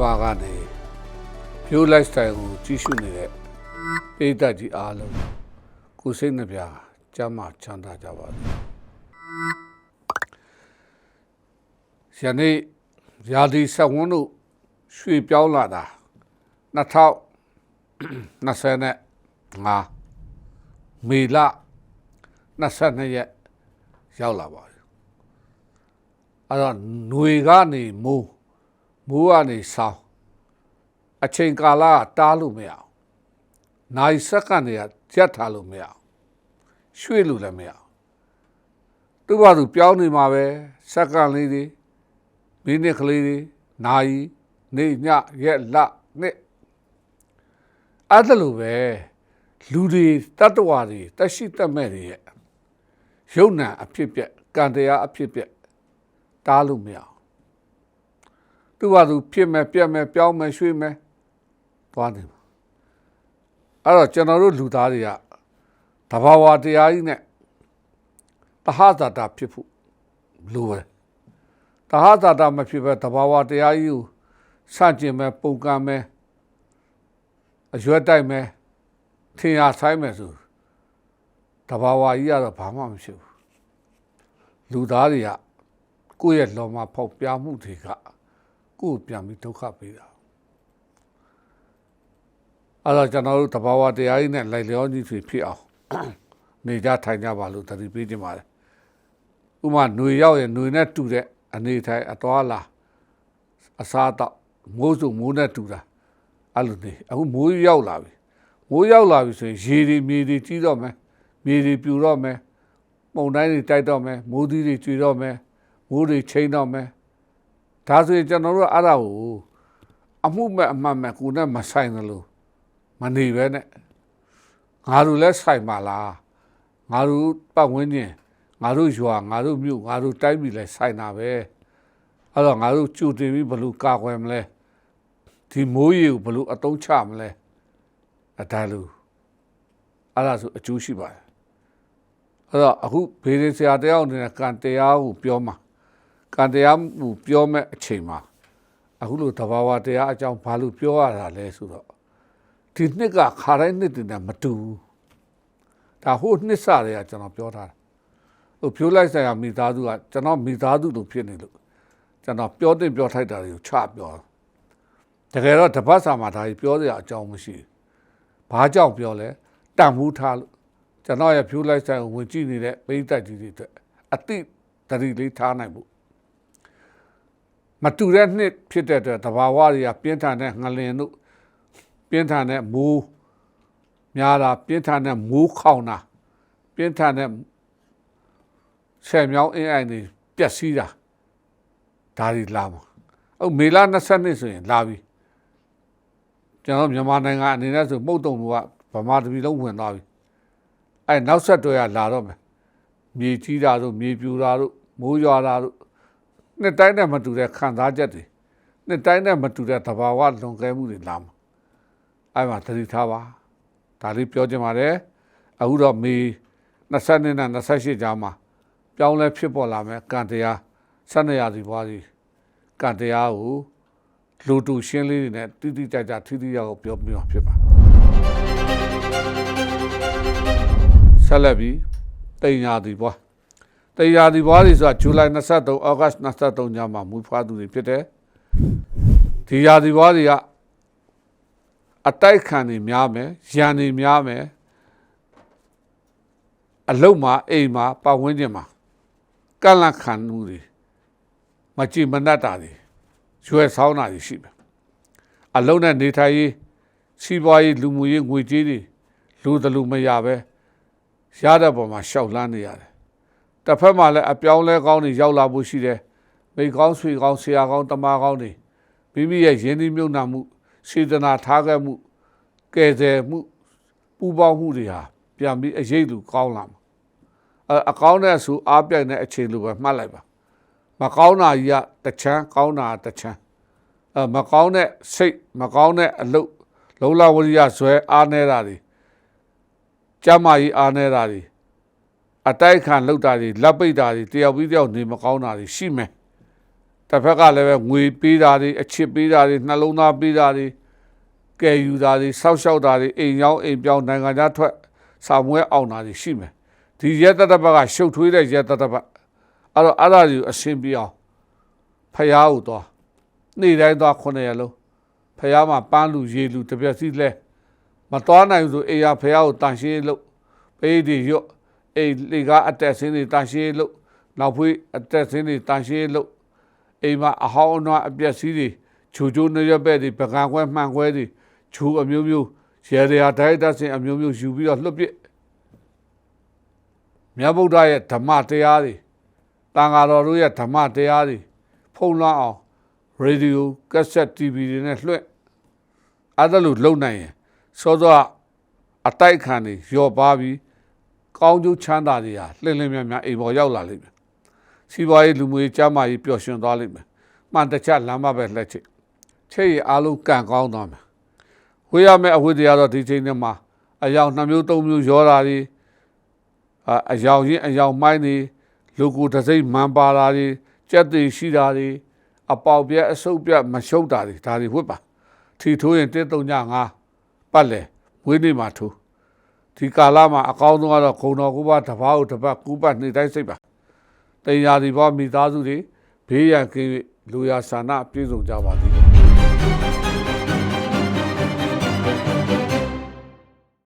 ပါကနေဖြိုးလိုက်စတိုင်ကိုကြီးစုနေတဲ့ပိဋကကြီးအားလုံးကိုယ်စိတ်နှပြကျမ်းမာချမ်းသာကြပါစေ။ယနေ့ရာဒီဆက်ဝန်းတို့ရွှေပြောင်းလာတာ2025မေလ22ရက်ရောက်လာပါပြီ။အဲ့တော့ຫນွေကနေမိုး မိုးကနေဆောင်းအချိန်ကာလကတားလို့မရအောင်။နိုင်စက္ကန့်တွေကရက်ထားလို့မရအောင်။ရွှေ့လို့လည်းမရအောင်။သူ့ဘာသူပြောင်းနေမှာပဲစက္ကန့်လေးတွေမိနစ်ကလေးတွေနိုင်နေညရက်လနှစ်အဲ့ဒါလိုပဲလူတွေတတ္တဝါတွေတက်ရှိတက်မဲ့တွေရဲ့ရုပ်နာအဖြစ်ပြက်ကံတရားအဖြစ်ပြက်တားလို့မရအောင် သူ့ဘာသူဖြစ်မဲ့ပြက်မဲ့ပြောင်းမဲ့ရွှေ့မဲ့သွားနေမှာအဲ့တော့ကျွန်တော်တို့လူသားတွေကတဘာဝတရားကြီးနဲ့တဟဇာတာဖြစ်ဖို့လိုတယ်တဟဇာတာမဖြစ်ပဲတဘာဝတရားကြီးကိုစကျင်မဲ့ပုံကံမဲ့အရွက်တိုက်မဲ့ထင်ရဆိုင်မဲ့ဆိုတဘာဝကြီးကတော့ဘာမှမဖြစ်ဘူးလူသားတွေကကိုယ့်ရဲ့လောမဖောက်ပြားမှုတွေက ကိုယ်ကိုပြန်ပြီးဒုက္ခပေးတာအဲ့တော့ကျွန်တော်တို့တဘာဝတရားကြီးနဲ့လိုက်လျောညီတွေဖြစ်အောင်နေကြထိုင်ကြပါလို့တတိပေးခြင်းပါတယ်ဥမာຫນွေရောက်ရင်ຫນွေနဲ့တူတဲ့အနေထိုင်အတော်လာအစားတော့မိုးစုံမိုးနဲ့တူတာအဲ့လိုနေအခုမိုးရောက်လာပြီမိုးရောက်လာပြီဆိုရင်ရေတွေမြေတွေကြီးတော့မယ်မြေတွေပြူတော့မယ်ပုံတိုင်းတွေတိုက်တော့မယ်မိုးသီးတွေကျွေတော့မယ်မိုးတွေချိန်တော့မယ် ဒါဆိုရင်ကျွန်တော်တို့အဲ့ဒါကိုအမှုမဲ့အမှန်မဲ့ကိုယ်နဲ့မဆိုင်သလိုမနေပဲနဲ့ငါတို့လည်းဆိုင်ပါလားငါတို့ပတ်ဝန်းကျင်ငါတို့ရွာငါတို့မြို့ငါတို့တိုင်းပြည်လည်းဆိုင်တာပဲအဲ့တော့ငါတို့ကြိုတင်ပြီးဘယ်လိုကာကွယ်မလဲဒီမိုးရေကိုဘယ်လိုအတုံးချမလဲအဒါလူအဲ့ဒါဆိုအကျိုးရှိပါတယ်အဲ့တော့အခုဘေးရင်ဆရာတယောက်အနေနဲ့ကံတရားကိုပြောမှာ ကံတရားကိုပြောမဲ့အချိန်မှာအခုလိုတဘာဝတရားအကြောင်းဘာလို့ပြောရတာလဲဆိုတော့ဒီနှစ်ကခါတိုင်းနှစ်တည်းနဲ့မတူဘူးဒါဟိုနှစ်စတွေကကျွန်တော်ပြောထားတာဟိုဖြိုးလိုက်ဆိုင်ရာမိသားစုကကျွန်တော်မိသားစုလိုဖြစ်နေလို့ကျွန်တော်ပြောတင်ပြောထိုက်တာတွေကိုချပြောတကယ်တော့တပတ်စာမှာဒါကြီးပြောစရာအကြောင်းမရှိဘူးဘာကြောင့်ပြောလဲတန်မှုထားလို့ကျွန်တော်ရဲ့ဖြိုးလိုက်ဆိုင်ကိုဝင်ကြည့်နေတဲ့ပိဋကတ်ကြီးတွေအတွက်အတိတတိလေးထားနိုင်ဖို့ မတူတဲ့နှစ်ဖြစ်တဲ့အတွက်တဘာဝတွေကပြင်းထန်တဲ့ငလင်တို့ပြင်းထန်တဲ့မိုးများတာပြင်းထန်တဲ့မိုးခေါင်တာပြင်းထန်တဲ့ဆယ်မြောင်းအင်းအိုင်တွေပျက်စီးတာဒါတွေလာမှာအခုမေလ22ဆိုရင်လာပြီကျွန်တော်မြန်မာနိုင်ငံအနေနဲ့ဆိုမှုတ်တုံကဗမာတပြည်လုံးဝင်သွားပြီအဲနောက်ဆက်တွဲကလာတော့မယ်မြေကြီးတာတို့မြေပြူတာတို့မိုးရွာတာတို့ နှစ်တိုင်းနဲ့မတူတဲ့ခံစားချက်တွေနှစ်တိုင်းနဲ့မတူတဲ့သဘာဝလွန်ကဲမှုတွေလာမှာအဲ့မှာသတိထားပါဒါလေးပြောချင်ပါတယ်အခုတော့မေ22နဲ့28ကြားမှာပြောင်းလဲဖြစ်ပေါ်လာမယ်ကံတရားဆက်နေရစီပွားစီကံတရားကိုလူတူရှင်းလေးတွေနဲ့တိတိကျကျထိထိရောက်ပြောပြမှာဖြစ်ပါဆက်လက်ပြီးတိမ်ညာစီပွား တိမ်ညာစီပွားစီဆိုတာဇူလိုင်23ဩဂတ်23ညမှာမူဖွားသူတွေဖြစ်တယ်ဒီရာစီပွားစီကအတိုက်ခံနေများမယ်ရန်နေများမယ်အလုတ်မှာအိမ်မှာပတ်ဝန်းကျင်မှာကန့်လန့်ခံမှုတွေမကြည်မနှက်တာတွေရွယ်ဆောင်းတာတွေရှိမယ်အလုံးနဲ့နေထိုင်ရေးစီးပွားရေးလူမှုရေးငွေကြေးတွေလူတလူမရပဲရတဲ့ပုံမှာရှောက်လန်းနေရတယ် တစ်ဖက်မှာလည်းအပြောင်းလဲကောင်းတွေရောက်လာဖို့ရှိတယ်မိကောင်းဆွေကောင်းဆရာကောင်းတမကောင်းတွေမိမိရဲ့ရင်းနှီးမြုပ်နှံမှုစေတနာထားခဲ့မှုကယ်ဆယ်မှုပူပေါင်းမှုတွေဟာပြန်ပြီးအရေးလူကောင်းလာမှာအအကောင်းတဲ့ဆိုအားပြိုင်တဲ့အခြေလိုပဲမှတ်လိုက်ပါမကောင်းတာကြီးကတချမ်းကောင်းတာတချမ်းအမကောင်းတဲ့စိတ်မကောင်းတဲ့အလုပ်လုံလဝရိယဇွဲအားနေတာတွေကြမ်းမာကြီးအားနေတာတွေ အတိုက်ခံလောက်တာတွေလက်ပိတ်တာတွေတယောက်ပြီးတယောက်နေမကောင်းတာတွေရှိမယ်တစ်ဖက်ကလည်းပဲငွေပေးတာတွေအချစ်ပေးတာတွေနှလုံးသားပေးတာတွေကယ်ယူတာတွေစောက်ရှောက်တာတွေအိမ်ရောက်အိမ်ပြောင်းနိုင်ငံခြားထွက်စာမွဲအောင်တာတွေရှိမယ်ဒီရက်တတစ်ပတ်ကရှုပ်ထွေးတဲ့ရက်တတစ်ပတ်အဲ့တော့အဲ့ဒါတွေကိုအရှင်းပြအောင်ဖះကိုသွားနေ့တိုင်းသွားခုနှစ်ရက်လုံးဖះမှာပန်းလူရေလူတစ်ပြက်စီလဲမသွားနိုင်ဘူးဆိုအေးရဖះကိုတန်ရှင်းလို့ပေးဒီရွတ် အိမ်လေကားအတက်ဆင်းတွေတန်ရှင်းလို့နောက်ဖွေးအတက်ဆင်းတွေတန်ရှင်းလို့အိမ်မှာအဟောင်းအနွားအပြက်စီးတွေခြူချိုးနှရွက်ပဲ့တွေပကံခွဲမှန်ခွဲတွေခြူအမျိုးမျိုးရေရရာဒိုက်တက်စင်အမျိုးမျိုးယူပြီးတော့လွတ်ပစ်မြတ်ဗုဒ္ဓရဲ့ဓမ္မတရားတွေတန်ဃာတော်တို့ရဲ့ဓမ္မတရားတွေဖုံးလွှမ်းအောင်ရေဒီယိုကက်ဆက် TV တွေနဲ့လွှင့်အဲ့ဒါလို့လုံနိုင်ရင်စောစောအတိုက်ခံတွေရော့ပါပြီး ကောင်းကျိုးချမ်းသာတွေဟာလှင်လင်းမြတ်များအိမ်ပေါ်ရောက်လာလိမ့်မယ်စီးပွားရေးလူမှုရေးကျန်းမာရေးပျော်ရွှင်သွားလိမ့်မယ်။မှန်တခြားလမ်းမပဲလက်ချိတ်။ချိတ်ရအားလုံးကန့်ကောင်းသွားမယ်။ဝေးရမယ့်အဝိတရားတော့ဒီချိန်ထဲမှာအယောင်နှမျိုးသုံးမျိုးရောတာတွေအအယောင်ရင်အယောင်မိုင်းတွေလူကိုယ်တစ်စိမ့်မှန်ပါတာတွေကြက်တွေရှိတာတွေအပေါက်ပြက်အဆုပ်ပြက်မရှုပ်တာတွေဒါတွေဝတ်ပါထီထိုးရင်135ပတ်လေဝေးနေမှာထိုး ဒီကာလမှာအကောင်းဆုံးကတော့ဂုံတော်ကူပါတဘာကိုတစ်ပတ်ကူပတ်နေတိုင်းစိတ်ပါတင်ရာဒီဘောမိသားစုတွေဘေးရန်ကင်း၍လူရာဆန္ဒပြည့်စုံကြပါသည်